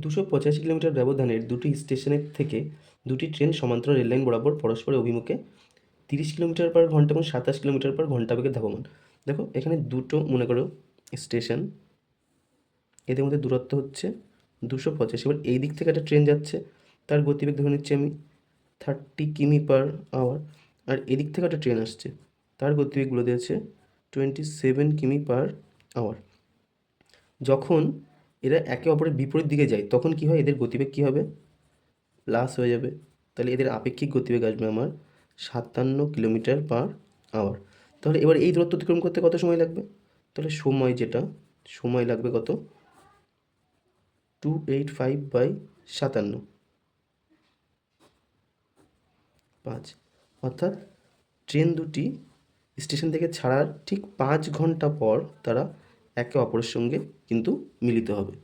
দুশো পঁচাশি কিলোমিটার ব্যবধানের দুটি স্টেশনের থেকে দুটি ট্রেন সমান্তরাল রেললাইন বরাবর পরস্পরের অভিমুখে তিরিশ কিলোমিটার পার ঘণ্টা এবং সাতাশ কিলোমিটার পার ঘণ্টা বেগে ধাবমান। দেখো, এখানে দুটো, মনে করো, স্টেশন। এদের মধ্যে দূরত্ব হচ্ছে দুশো পঁচাশি। এবার এই দিক থেকে একটা ট্রেন যাচ্ছে, তার গতিবেগ ধরে নিচ্ছি আমি থার্টি কিমি পার আওয়ার। আর এদিক থেকে একটা ট্রেন আসছে, তার গতিবেগ বলে দিয়েছে টোয়েন্টি সেভেন কিমি পার আওয়ার। যখন এরা একে অপরের বিপরীত দিকে যায়, তখন কি হয়? এদের গতিবেগ কী হবে? প্লাস হয়ে যাবে। তাহলে এদের আপেক্ষিক গতিবেগ আসবে আমার সাতান্ন কিলোমিটার পার আওয়ার তাহলে এবার এই দূরত্ব অতিক্রম করতে কত সময় লাগবে? তাহলে সময় যেটা, সময় লাগবে কত? টু এইট ফাইভ বাই সাতান্ন। পাঁচ। অর্থাৎ ট্রেন দুটি স্টেশন থেকে ছাড়ার ঠিক পাঁচ ঘণ্টা পর তারা একে অপরের সঙ্গে কিন্তু মিলিত হবে।